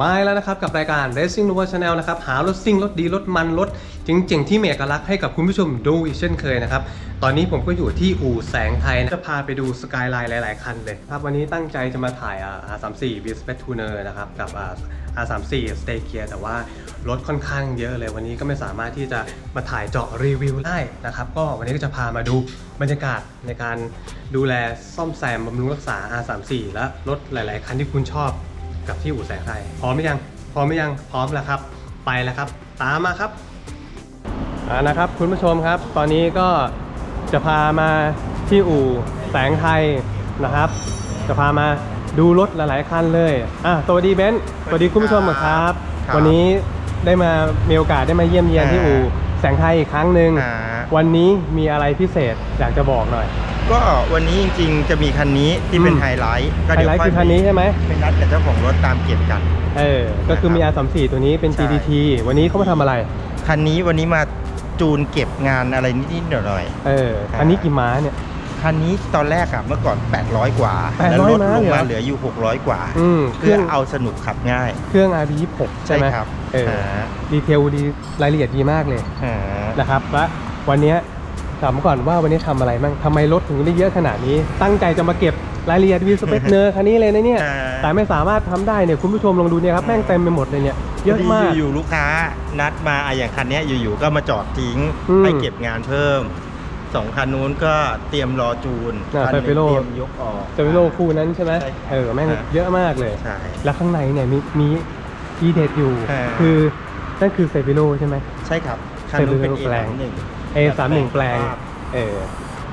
มาแล้วนะครับกับรายการ Racing Lover Channel นะครับหารถซิ่งรถดีรถมันรถเจ๋งๆที่มีเอกลักษ์ให้กับคุณผู้ชมดูอีกเช่นเคยนะครับตอนนี้ผมก็อยู่ที่อู่แสงไทยจะพาไปดูสกายไลน์หลาย ๆ คันเลยครับวันนี้ตั้งใจจะมาถ่ายอ่า R34 b i s p e c Tuner นะครับกับ R34 Stay Gear แต่ว่ารถค่อนข้างเยอะเลย วันนี้ก็ไม่สามารถที่จะมาถ่ายเจาะรีวิวได้นะครับก็วันนี้ก็จะพามาดูบรรยากาศในการดูแลซ่อมแซมบำรุงรักษา R34 และรถหลาย ๆ คันที่คุณชอบ กับที่อู่แสงไทยพร้อมไหมยังพร้อมไหมยังพร้อมแล้วครับ ไปแล้วครับ ตามมาครับอ่านะครับ คุณผู้ชมครับ ตอนนี้ก็จะพามาที่อู่แสงไทยนะครับ จะพามาดูรถหลาย ๆ คันเลยอะสวัสดีเบนซ์สวัสดีคุณผู้ชมครับ ครับวันนี้ได้มามีโอกาสได้มาเยี่ยมเยียนที่อู่แสงไทยอีกครั้งหนึ่ง อ่า วันนี้มีอะไรพิเศษอยากจะบอกหน่อย ก็วันนี้จริงๆจะมีคันนี้ที่เป็นอืม ไฮไลท์ก็ไฮเดี๋ยวไลท์ค่อยคือคันนี้ใช่ไหมไปนัดกับเจ้าของรถตามเก็บกัน เออ ก็คือมี R34 ตัวนี้เป็น ใช่ GDT วันนี้เขามาทำอะไร คันนี้วันนี้มาจูนเก็บงานอะไรนิดๆหน่อย เออคันนี้กี่ม้าเนี่ย ๆคันนี้ตอนแรกอะเมื่อก่อน 800 กว่า800แล้วลดลงม้ามาเหรอ เหลืออยู่ 600 กว่า อืม เคเพื่รื่อองเอาสนุกขับง่าย เครื่อง RB26 ใช่ไหมครับเออาดีเทลดีรายละเอียดดีมากเลยอ่านะครับและวันเนี้ย ถามก่อนว่าวันนี้ทำอะไรบ้างทำไมรถถึงได้เยอะขนาดนี้ ตั้งใจจะมาเก็บรายละเอียดวีสเปคเนอร์คันนี้เลยนะเนี่ยอ่าแต่ไม่สามารถทำได้เนี่ยคุณผู้ชมลองดูเนี่ยครับแม่งเต็มไปหมดเลยเนี่ยเยอะมากพดีอยู่ๆลูกค้านัดมาอะอย่างคันเนี้ยอยู่ๆก็มาจอดทิ้งอืมให้เก็บงานเพิ่มสองคันนู้นก็เตรียมรอจูนอ่าคันหนึ่ง Fabilo เตรียมยกออกจะไปโลคู่นั้นใช่ไหมใช่ครับเออแม่งอ่าเยอะมากเลยใช่แล้วข้างในเนี่ยมีมีทีเด็ดอยู่อ่าคือนั่นคือเซฟิโลใช่ไหมใช่ครับคันนู้นเป็น Fabilo แปลง A31 A31 แปลง เออ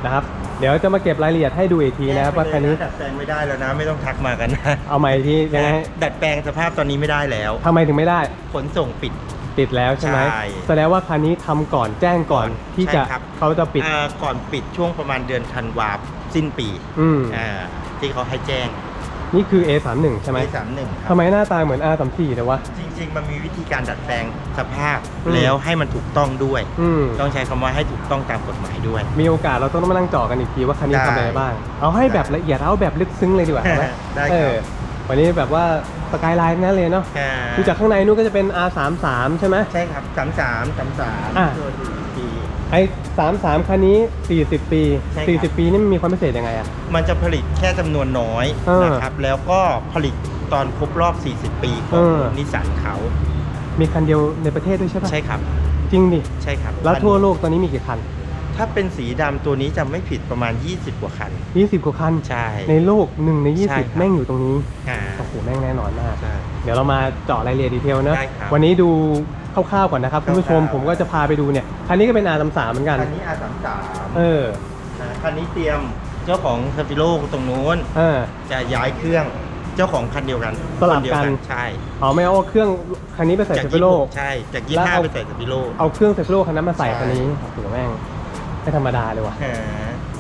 นะครับ เดี๋ยวจะมาเก็บรายละเอียดให้ดูอีกทีนะครับว่าคันนี้ดัดแปลงไม่ได้แล้วนะ ไม่ต้องทักมากันนะ เอาใหม่ที่ยังไงดัดแปลงสภาพตอนนี้ไม่ได้แล้วทำไมถึงไม่ได้ ขนส่งปิด ปิดแล้วใช่ไหมใช่แสดงว่าคันนี้ทำก่อนแจ้งก่อนที่จะใช่ครับเขาจะปิดอ่าก่อนปิดช่วงประมาณเดือนธันวาสิ้นปี อืมอ่าที่เขาให้แจ้ง นี่คือ A31 ใช่ไหมสามหนึ่งทำไมหน้าตาเหมือน R34 เลยวะ จริง ๆ มันมีวิธีการดัดแปลงสภาพอืม แล้วให้มันถูกต้องด้วย อืม ต้องใช้คำว่าให้ถูกต้องตามกฎหมายด้วย มีโอกาสเราต้องมานั่งเจาะกันอีกทีว่าคันนี้ได้ทำอะไรบ้าง เอาให้แบบละเอียดเอาแบบลึกซึ้งเลยดีกว่าไหมได้ครับ เออวันนี้แบบว่าสกายไลน์นั่นเลยเนาะอ่าดูจากข้างในนู้นก็จะเป็น R33 ใช่ไหม ใช่ครับสามสามสามสามอะ ตัวดี ปีไอ้33คันนี้ 40 ปี ใช่ครับ 40 ปีนี่มันมีความพิเศษยังไงอะมันจะผลิตแค่จำนวนน้อยเออนะครับ แล้วก็ผลิตตอนครบรอบ 40 ปีขอเองอนิสสันเขามีคันเดียวในประเทศด้วยใช่ปะใช่ครับ จริงดิ ใช่ครับแล้วทั่วโลกตอนนี้มีกี่คัน ถ้าเป็นสีดำตัวนี้จะไม่ผิดประมาณ 20 กว่าคัน 20 กว่าคัน ใช่ ในโลกหนึ่งใน ใช่ครับ 20 แม่งอยู่ตรงนี้ อ่าโอ้โห แม่งแน่นอนมาก ใช่ เดี๋ยวเรามาเจาะรายละเอียดดีเทลเนอะได้ครับ วันนี้ดู คร่าวๆก่อนนะครับคุณผู้ชมคร่าวๆผมก็จะพาไปดูเนี่ยคันนี้ก็เป็น R33 เหมือนกัน คันนี้ R33 เออนะคันนี้เตรียมเจ้าของเซฟิโลตรงนู้นเออจะย้ายเครื่องเจ้าของคันเดียวกันสลับคเดียวกันใช่เอาไม่เอาเครื่องคันนี้ไปใส่จากเซฟิโล26ใช่จากแล้ว25เอาไปใส่เซฟิโลเอาเครื่องเซฟิโลคันนั้นมาใส่ใช่คันนี้โอ้โหแม่งไม่ธรรมดาเลยว่ะอ่า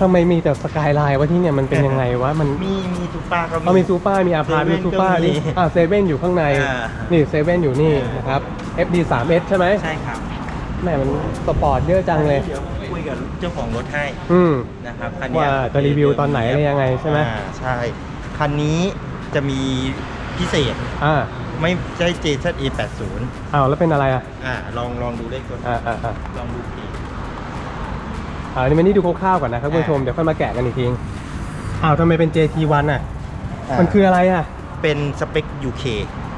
ทำไมมีแต่สกายไลน์วะที่เนี่ยมันเป็นยังไงวะมันมีมีทุกป้าก็เอามีซูเปอร์มีอาพาร์เซเว่มีนซูเปอร์ก็มีนี่อ่าเซเว่นอยู่ข้างในอ่านี่เซเว่นอยู่นี่อ่าน นะครับ FD 3 S ใช่ไหมใช่ครับแม่มันสปอร์ตเยอะจังเลย เดี๋ยวคุยกับเจ้าของรถให้อืม นะครับคันเนี้ยว่าจะรีวิวตอนไหนอะไรยังไงใช่ไหม อ่าใช่ คันนี้จะมีพิเศษอ่าไม่ใช่ JZE80 อ้าวแล้วเป็นอะไรอะอ่าลองลองดูเลขตัวอ่าอ่าอ่าลองดู ปีอ่าอันนี้มันนี่ดูคร่าวๆก่อนนะครับคุณผู้ชมอ่าเดี๋ยวค่อยมาแกะกันอีกทีอ้าวทำไมเป็น JT1 อะอ่ามันคืออะไรอะ เป็นสเปค UK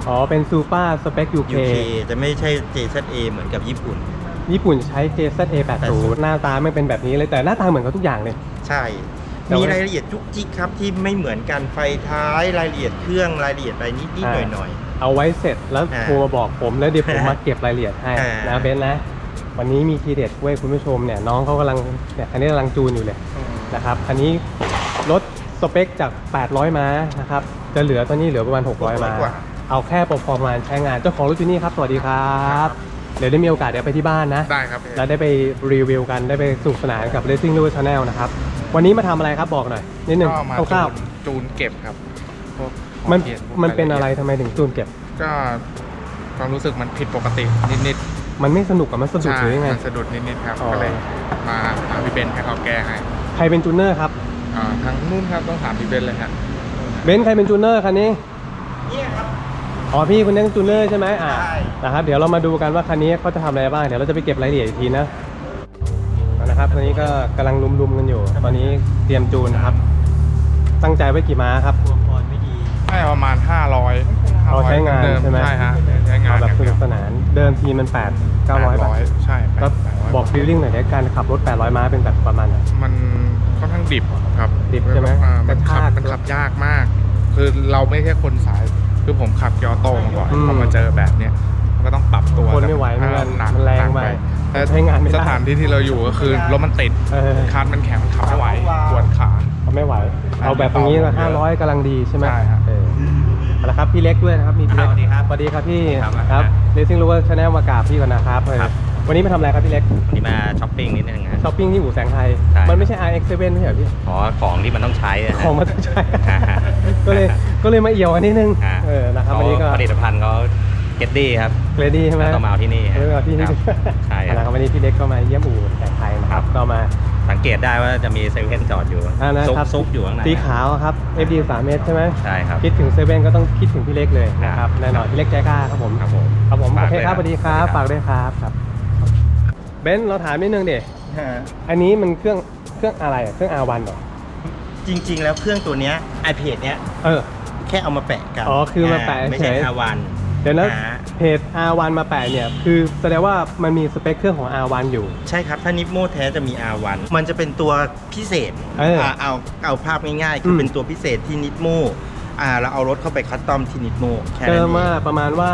อ๋อ เป็นซูเปอร์สเปค UK UK จะไม่ใช่ JZA เหมือนกับญี่ปุ่น ญี่ปุ่นใช้ JZA80 หน้าตาไม่เป็นแบบนี้เลยแต่หน้าตาเหมือนกันทุกอย่างเลย ใช่ แต่ว่ามีมีรายละเอียดจุกจิกครับที่ไม่เหมือนกันไฟท้ายรายละเอียดเครื่องรายละเอียดอะไรนิดนิดหน่อยหน่อย เอาไว้เสร็จแล้วอ่าโทรมาบอกผมแล้วเดี๋ยวผมมาเก็บรายละเอียดให้อ่าน นะเบนซ์นะ วันนี้มีทีเด็ดเว้ยคุณผู้ชมเนี่ยน้องเขากำลังเนี่ยอันนี้กำลังจูนอยู่เลยนะครับอันนี้รถสเปคจาก 800 ม้านะครับจะเหลือตอนนี้เหลือประมาณ 600 ม้ากว่าเอาแค่ประมาณใช้งานเจ้าของรถอยู่นี่ครับสวัสดีครับเดี๋ยวได้มีโอกาสเดี๋ยวไปที่บ้านนะได้ครับแล้วได้ไปรีวิวกันได้ไปสนุกสนานกับ Racing News Channel นะครับวันนี้มาทำอะไรครับบอกหน่อยนิดหนึ่งก็มาคร่าวจูนจูนเก็บครับพวกๆมันข้อขียพวกมันเป็นายลอะไรอียดทำไมถึงจูนเก็บ ก็ความรู้สึกมันผิดปกตินิด มันไม่สนุกกับมันๆสะดุดหรือยังไง มันสะดุดนิดๆครับอ๋อ ก็เลยมาหาพี่เบนซ์ให้เขาแก้ให้ใครเป็นจูนเนอร์ครับ อ่าทางนู้นครับต้องถามพี่เบนซ์เลยฮะเบนซ์ใครเป็นจูนเนอร์คันนี้ เนี่ยครับ อ๋อพี่คนนี้จูเนอร์ใช่ไหมอ่าใช่ นะครับ เดี๋ยวเรามาดูกันว่าคันนี้เขาจะทำอะไรบ้าง เดี๋ยวเราจะไปเก็บรายละเอียดอีกทีนะเอานะครับตอนนี้ก็กำลังลุมๆกันอยู่ ตอนนี้เตรียมจูนนะครับ ตั้งใจไว้กี่ม้าครับพวงพรไม่ดีให้ประมาณ500เอาใช้งานเดิมใช่ไหม ใช่ฮะใช้ งาเอานแบบสอย่นุงกเดียวสนาน เดิมทีมัน 8 900บาท800ใช่ก็800บอกฟีลลิ่งหน่อยในการขับรถ 800 ม้าเป็นแบบประมาณไหน มันค่อนข้างดิบครับดิบใช่ไหมอ่ามันขับกระชากมันขับยากมาก คือเราไม่ใช่คนสาย คือผมขับเกียร์โตมาก่อนอืมพอมาเจอแบบเนี้ยมันก็ต้องปรับตัวคนไม่ไหวเหมือนกันหนักมันแรงหนักไปแต่ใช้งานไม่ได้ สถานที่ที่เราอยู่ก็คือรถมันติดเออคาร์มันแข็งมันขับไม่ไหวปวดขา เอาไม่ไหว เอาแบบตรงนี้ละ500กำลังดีใช่ไหมใช่ครับ เออ เอาละครับพี่เล็กด้วยนะครับมีพี่เล็กสวัสดีครับสวัสดีครับพี่ครับครับเลซิ่งรู้ว่าชาแนลมากราบพี่ก่อนนะครับเออครับ วันนี้มาทำอะไรครับพี่เล็กวันนี้มาช้อปปิ้งนิดนึงนะ ช้อปปิ้งที่อู่แสงไทยใช่ มันไม่ใช่ RX7 ไม่ใช่เหรอพี่ขอของที่มันต้องใช้นะฮะ ของมันต้องใช้อ่าฮะ ก็เลยก็เลยมาเอี่ยวอันนิดนึงอ่าเออนะครับเขาวันนี้ก็ผลิตภัณฑ์เขาเกตดี้ครับเรดี้ใช่ไหมต้องมาเอาที่นี่ฮะเออเอาที่นี่ครับใช่คนะครัรับ บวันนี้พี่เล็กก็มาเยี่ยมอู่แสงไทยนะครับ ก็มา สังเกตได้ว่าจะมีเซเว่นจอดอยู่อ่านะซุกครับ ซุกอยู่ข้างในสีขาวครับ FD 3เมตรใช่ไหมใช่ครับ คิดถึงเซเว่นก็ต้องคิดถึงพี่เล็กเลยนะครับแน่นอนพี่เล็กใจกล้าครับผมครับผมครับผมฝาโอกเคครับสด้วัสดีครับฝากด้วยครับครับเบนซ์เราถามนิดนึงเด็ฮะอันนี้มันเครื่องเครื่องอะไรอะเครื่อง R1 เหรอจริง ๆ แล้วเครื่องตัวเนี้ย iPad เนี้ยเออ แค่เอามาแปะกันอ๋อคือมาแปะไม่ใช่เฉยอาวันเดี๋ยวนะอ่าเพจ R1 มาแปะเนี่ย คือแสดงว่ามันมีสเปคเครื่องของ R1 อยู่ ใช่ครับถ้านิปโมแท้จะมี R1 มันจะเป็นตัวพิเศษเอออ่าเอาเอาภาพง่ายๆ คืออม เป็นตัวพิเศษที่นิปโมอ่าเราเอารถเข้าไปคัสตอมที่นิปโมแค่เจนั้นอเอง มาประมาณว่า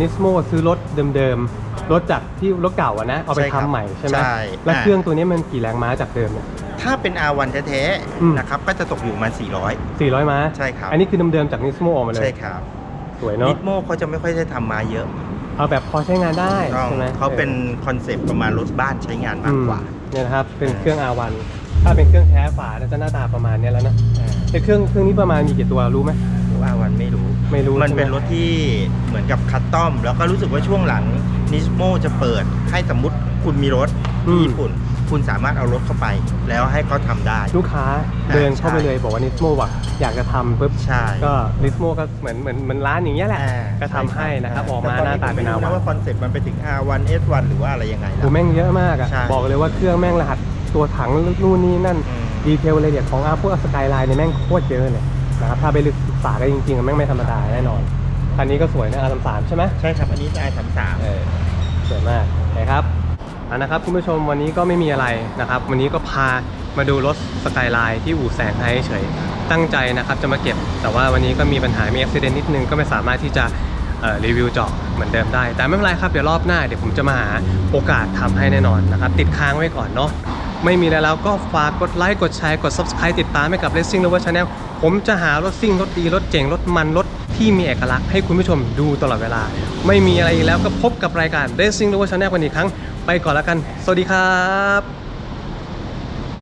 นิสโมซื้อรถเดิมๆ รถจากที่รถเก่าอะนะ เอาไปใช่ครับทำใหม่ใช่ไหมใช่แล้วอ่า เครื่องตัวนี้มันกี่แรงม้าจากเดิมเนี่ย ถ้าเป็น R1 แท้อืม ๆนะครับก็จะตกอยู่ประมาณ400 400 ม้า ใช่ครับ อันนี้คือเดิมๆจากนิสโมออกมาเลยใช่ครับ สวยเนาะนิปโมเขาจะไม่ค่อยได้ทำมาเยอะเอาแบบพอใช้งานได้ต้องใช่ไหมเขาเป็นคอนเซปต์ประมาณรถบ้านใช้งานมากกว่า อืมเนี่ยนะครับเป็นเครื่อง R1 ถ้าเป็นเครื่องแท้ฝาเนี่ยจะหน้าตาประมาณเนี้ยแล้วนะแต่เครื่องเครื่องนี้ประมาณมีกี่ตัวรู้ไหมว่าวันไม่รู้ ไม่รู้มันเป็นใช่ไหรถที่เหมือนกับคัสตอม แล้วก็รู้สึกว่าช่วงหลังนิสโมจะเปิดให้สมมติคุณมีรถอืที่ม ญี่ปุ่น คุณสามารถเอารถเข้าไป แล้วให้เขาทำได้ ลูกค้าอ่าเดินเข้าไปใช่เลยบอกว่านิสโมว่ะอยากจะทำปุ๊บใช่ ก็นิสโมก็เหมือนเหมือนเหมือนร้านอย่างเงี้ยแหละ อ่าก็ทำให้นะครับออกมาแต่หน้าตาผมเป็นไม่อารู้วันะว่าคอนเซ็ปต์มันไปถึง R1 S1 หรือว่าอะไรยังไงโอ้แม่งเยอะมากอะใช่บอกเลยว่าเครื่องแม่งรหัสตัวถังนู่นนี่นั่น อืม ดีเทลรายละเอียดของอาพวกสกายไลน์เนี่ยแม่งโคตรเยอะเลยนะครับถ้าไปศึกษากันจริงๆอะแม่งไม่ธรรมดาแน่นอนคันนี้ก็สวยนะอาร์สามใช่ไหมใช่ครับ อันนี้จะ i33 เออสวยมากนะครับอะ นะครับคุณผู้ชมวันนี้ก็ไม่มีอะไรนะครับ วันนี้ก็พามาดูรถสกายไลน์ที่อู่แสงไทยเฉยตั้งใจนะครับจะมาเก็บ แต่ว่าวันนี้ก็มีปัญหามีอุบิเหตุนิดนึงก็ไม่สามารถที่จะรีวิวเจาะเหมือนเดิมได้ แต่ไม่เป็นไรครับเดี๋ยวรอบหน้าเดี๋ยวผมจะมาหาโอกาสทำให้แน่นอนนะครับ ติดค้างไว้ก่อนเนาะไม่มีแล้วก็ฝากกดไลค์กดแชร์กด subscribe ติดตามให้กับ Racing Lover Channel ผมจะหารถซิ่งรถดีรถเจ๋งรถมันรถ ที่มีเอกลักษณ์ให้คุณผู้ชมดูตลอดเวลา ไม่มีอะไรอีกแล้วก็พบกับรายการ Racing Lover Channel กันอีกครั้ง ไปก่อนแล้วกัน สวัสดีครับ